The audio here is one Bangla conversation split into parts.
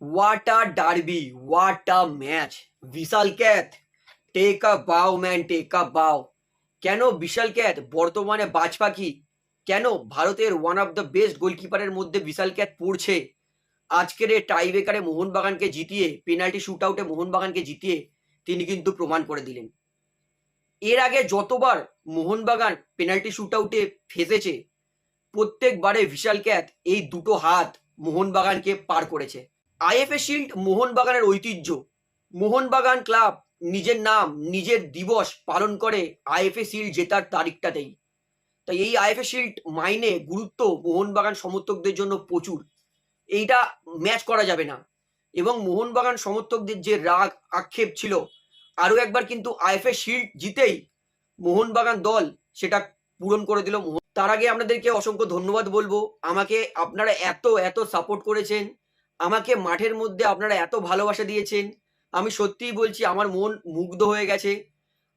Derby, what a match. Vishal Kaith take a bow man take a bow কেন বিশাল ক্যাথ বর্তমানে বাজ পাখি কেন ভারতের ওয়ান অফ দ্য বেস্ট গোলকিপারের মধ্যে বিশাল ক্যাথ পড়ছে? আজকের এই টাইব্রেকারে মোহনবাগানকে জিতিয়ে পেনাল্টি শুট আউটে মোহনবাগানকে জিতিয়ে তিনি কিন্তু প্রমাণ করে দিলেন। এর আগে যতবার মোহনবাগান পেনাল্টি শুট আউটে ফেসেছে প্রত্যেকবারে বিশাল ক্যাথ এই দুটো হাত মোহনবাগানকে পার করেছে। আইএফএ শিল্ড মোহনবাগানের ঐতিহ্য। মোহনবাগান ক্লাব নিজের নাম, নিজের দিবস পালন করে আইএফএ শিল্ড জেতার তারিখটাতেই। তাই এই আইএফএ শিল্ড মাইনে গুরুত্ব মোহনবাগান সমর্থকদের জন্য প্রচুর। এইটা ম্যাচ করা যাবে না। এবং মোহনবাগান সমর্থকদের যে রাগ, আক্ষেপ ছিল, আরও একবার কিন্তু আইএফএ শিল্ড জিতেই মোহনবাগান দল সেটা পূরণ করে দিল তার আগে আপনাদেরকে অসংখ্য ধন্যবাদ বলব। আমাকে আপনারা এত এত সাপোর্ট করেছেন। আমাকে মাঠের মধ্যে আপনারা এত ভালোবাসা দিয়েছেন। আমি সত্যিই বলছি, আমার মন মুগ্ধ হয়ে গেছে।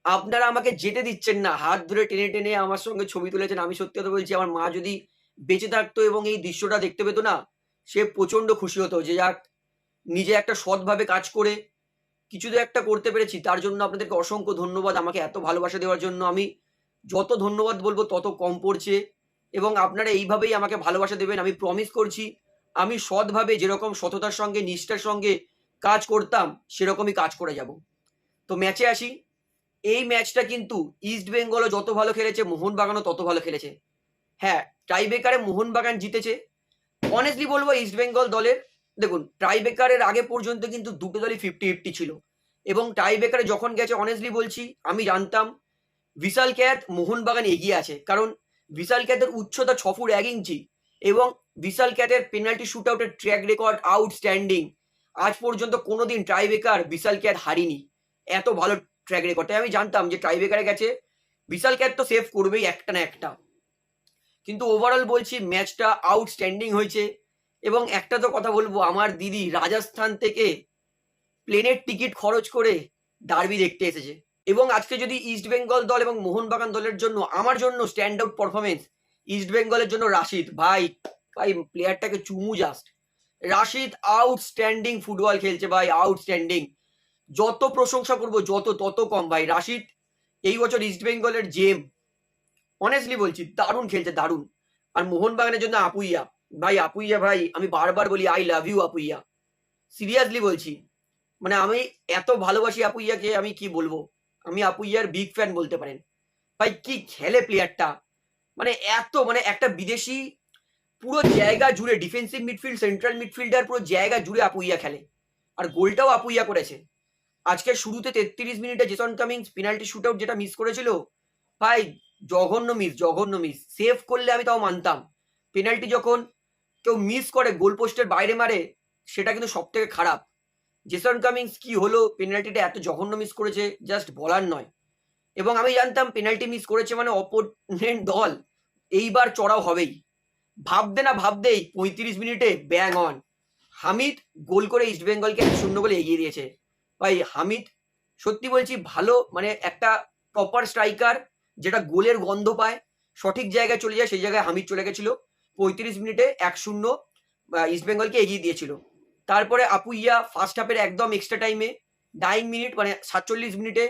আপনারা আমাকে যেতে দিচ্ছেন না। হাত ধরে টেনে টেনে আমার সঙ্গে ছবি তুলেছেন। আমি সত্যি কথা বলছি, আমার মা যদি বেঁচে থাকতো এবং এই দৃশ্যটা দেখতে পেতো না, সে প্রচণ্ড খুশি হতো যে যাক, নিজে একটা সৎভাবে কাজ করে কিছু তো একটা করতে পেরেছি। তার জন্য আপনাদেরকে অসংখ্য ধন্যবাদ আমাকে এত ভালোবাসা দেওয়ার জন্য। আমি যত ধন্যবাদ বলব, তত কম পড়ছে এবং আপনারা এইভাবেই আমাকে ভালোবাসা দেবেন। আমি প্রমিস করছি আমি সৎভাবে যেরকম সততার সঙ্গে, নিষ্ঠার সঙ্গে কাজ করতাম, সেরকমই কাজ করে যাব। তো ম্যাচে আসি। এই ম্যাচটা কিন্তু ইস্ট বেঙ্গলও যত ভালো খেলেছে, মোহনবাগানও তত ভালো খেলেছে। হ্যাঁ টাইব্রেকারে মোহনবাগান জিতেছে। অনেস্টলি বলব, ইস্ট বেঙ্গল দলের, দেখুন, টাইব্রেকারের আগে পর্যন্ত কিন্তু দুটো দলই ফিফটি ফিফটি ছিল। এবং টাইব্রেকারে যখন গেছে অনেস্টলি বলছি, আমি জানতাম বিশাল ক্যাথ মোহনবাগান এগিয়ে আছে। কারণ বিশাল ক্যাথের উচ্চতা ছ ফুট এক ইঞ্চি এবং বিশাল ক্যাথের পেনাল্টি শুট আউটের ট্র্যাক রেকর্ড আউটস্ট্যান্ডিং। আজ পর্যন্ত কোনোদিন ট্রাইবেকার বিশাল ক্যাট হারিনি। এত ভালো ট্র্যাক রেকর্ড। তাই আমি জানতাম যে ট্রাইবেকারে গেছে, বিশাল ক্যাট তো সেভ করবেই একটা না একটা। কিন্তু ওভারঅল বলছি, ম্যাচটা আউটস্ট্যান্ডিং হয়েছে। এবং একটা তো কথা বলব, আমার দিদি রাজস্থান থেকে প্লেনের টিকিট খরচ করে ডার্বি দেখতে এসেছে। এবং আজকে যদি ইস্ট বেঙ্গল দল এবং মোহনবাগান দলের জন্য, আমার জন্য স্ট্যান্ড আউট পারফরমেন্স ইস্ট বেঙ্গলের জন্য রাশিদ। ভাই ভাই প্লেয়ারটাকে চুমু জাস্ট রাশিদ আউটস্ট্যান্ডিং ফুটবল খেলছে ভাই আউটস্ট্যান্ডিং যত প্রশংসা করব, যত, তত কম ভাই। রাশিদ এই বছর ইস্ট বেঙ্গলের জেম অনেস্টলি বলছি, দারুণ খেলছে, দারুণ। আর মোহনবাগানের জন্য আপুইয়া। ভাই আপুইয়া ভাই, আমি বারবার বলি I love you Apuia. Seriously বলছি। মানে আমি এত ভালোবাসি আপুইয়াকে, আমি কি বলব? আমি আপুইয়ার বিগ ফ্যান বলতে পারেন। ভাই, কি খেলে প্লেয়ারটা মানে এত মানে একটা বিদেশি পুরো জায়গা জুড়ে ডিফেন্সিভ মিডফিল্ড সেন্ট্রাল মিডফিল্ডার পুরো জায়গা জুড়ে আপুইয়া খেলে। আর গোলটাও আপুইয়া করেছে। আজকে শুরুতে তেত্রিশ মিনিটে Jason Cummings penalty shootout যেটা মিস করেছিল, ভাই, জঘন্য মিস জঘন্য মিস সেভ করলে আমি তাও মানতাম। পেনাল্টি যখন কেউ মিস করে গোল পোস্টের বাইরে মারে, সেটা কিন্তু সব থেকে খারাপ। জেসন কামিংস কি হলো পেনাল্টিটা এত জঘন্য মিস করেছে জাস্ট বলার নয়। এবং আমি জানতাম পেনাল্টি মিস করেছে মানে অপোনেন্ট দল। এইবার চড়াও হবেই। ভাবতে না ভাবতেই পঁয়ত্রিশ মিনিটে ব্যাং অন হামিদ গোল করে ইস্ট বেঙ্গলকে এক শূন্য গোলে এগিয়ে দিয়েছে। ভাই, হামিদ, সত্যি বলছি, ভালো মানে একটা প্রপার স্ট্রাইকার যেটা গোলের গন্ধ পায়, সঠিক জায়গায় চলে যায়, সেই জায়গায় হামিদ চলে গেছিল। পঁয়ত্রিশ মিনিটে এক শূন্য ইস্ট বেঙ্গলকে এগিয়ে দিয়েছিল। তারপরে আপুইয়া ফার্স্ট হাফের একদম এক্সট্রা টাইমে নাইন মিনিট মানে সাতচল্লিশ মিনিটে,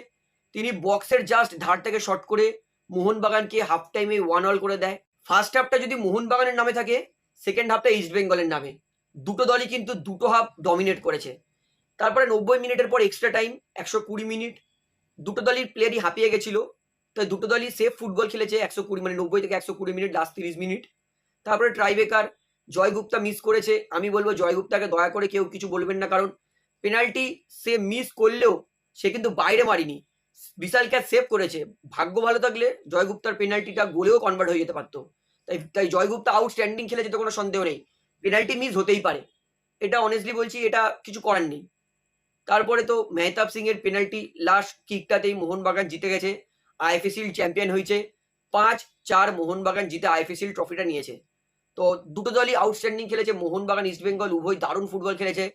তিনি বক্সের জাস্ট ধার থেকে শট করে মোহনবাগানকে হাফ টাইমে ওয়ান অল করে দেয়। ফার্স্ট হাফটা যদি মোহনবাগানের নামে থাকে সেকেন্ড হাফটা ইস্ট বেঙ্গলের নামে। দুটো দলই কিন্তু দুটো হাফ ডমিনেট করেছে। তারপরে নব্বই মিনিটের পর এক্সট্রা টাইম একশো কুড়ি মিনিট, দুটো দলই প্লেয়ারই হাঁপিয়ে গেছিল। তাই দুটো দলই সেফ ফুটবল খেলেছে একশো কুড়ি মানে নব্বই থেকে একশো কুড়ি মিনিট লাস্ট তিরিশ মিনিট। তারপরে ট্রাইবেকার জয়গুপ্তা মিস করেছে। আমি বলব জয়গুপ্তাকে দয়া করে কেউ কিছু বলবেন না, কারণ পেনাল্টি সে মিস করলেও সে কিন্তু বাইরে মারিনি। বিশাল ক্যাচ সেভ করেছে। ভাগ্য ভালো থাকলে জয়গুপ্তার পেনাল্টিটা গোলেও কনভার্ট হয়ে যেতে পারতো। তাই তাই জয়গুপ্তা আউটস্ট্যান্ডিং খেলে যেতে কোনো সন্দেহ নেই। পেনাল্টি মিস হতেই পারে। এটা অনেস্টলি বলছি, এটা কিছু করার নেই। তারপরে তো মেহতাব সিং এর পেনাল্টি লাস্ট কিকটাতেই মোহনবাগান জিতে গেছে। আইএফএসিল চ্যাম্পিয়ন হয়েছে। পাঁচ চার মোহনবাগান জিতে আইএফএসিল ট্রফিটা নিয়েছে। তো দুটো দলই আউটস্ট্যান্ডিং খেলেছে। মোহনবাগান ইস্ট বেঙ্গল উভয় দারুণ ফুটবল খেলেছে।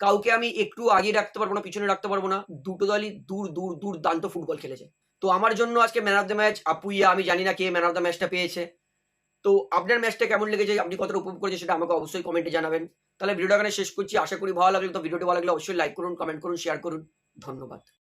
কাউকে আমি একটু আগে রাখতে পারব না, পিছনে রাখতে পারব না। দুটো দলই দূর দূর দূর দান্ত ফুটবল খেলেছে। তো আমার জন্য আজকে man of the match Apuia, আমি জানি না কে ম্যান অফ দ্য ম্যাচটা পেয়েছে। তো আপনার ম্যাচটা কেমন লেগেছে? আপনি কতটা উপভোগ করেছেন সেটা আমাকে অবশ্যই কমেন্টে জানাবেন। তাহলে ভিডিওটা এখানে শেষ করছি। আশা করি ভালো লাগল। তো ভিডিওটি ভালো লাগলে অবশ্যই লাইক করুন কমেন্ট করুন শেয়ার করুন। ধন্যবাদ।